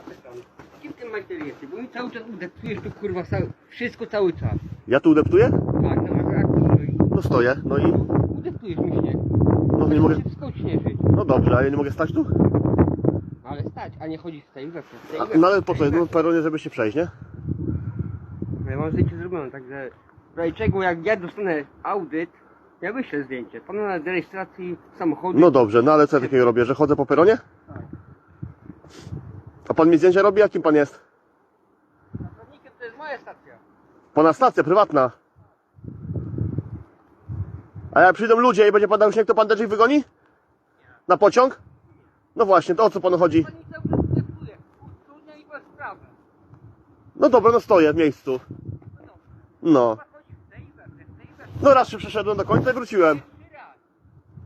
pytam. Kim ty majster jesteś? Bo mi cały czas udeptujesz tu kurwa cały, wszystko cały czas. Ja tu udeptuję? Tak, no jak tu stoi? No stoję, no i Udeptujesz mi śnieg. no nie mogę. Wszystko śnieżyć. No dobrze, a ja nie mogę stać tu? Ale stać, a nie chodzić z tej we w tej A, we w no ale po co? No peronie, żeby się przejść, nie? Ja mam zdjęcie zrobione, także razie czego jak ja dostanę audyt, ja wyślę zdjęcie. Pana na rejestracji samochodu. No dobrze, no ale co ja takiego robię, że chodzę po peronie? Tak. A pan mi zdjęcia robi? Jakim pan jest? Pracownikiem to jest moja stacja. Pana stacja prywatna. A jak przyjdą ludzie i będzie padał śnieg, to pan też ich wygoni? Na pociąg? No właśnie, to o co panu chodzi? Pani cały czas. No dobra, no stoję w miejscu. No dobrze. No. Chyba chodzi w tej we w tej we w No raz się przeszedłem do końca i wróciłem. Pierwszy raz.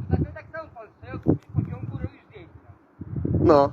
Ostatnio tak samo pan stojąc w pociągu robił zdjęcia. No.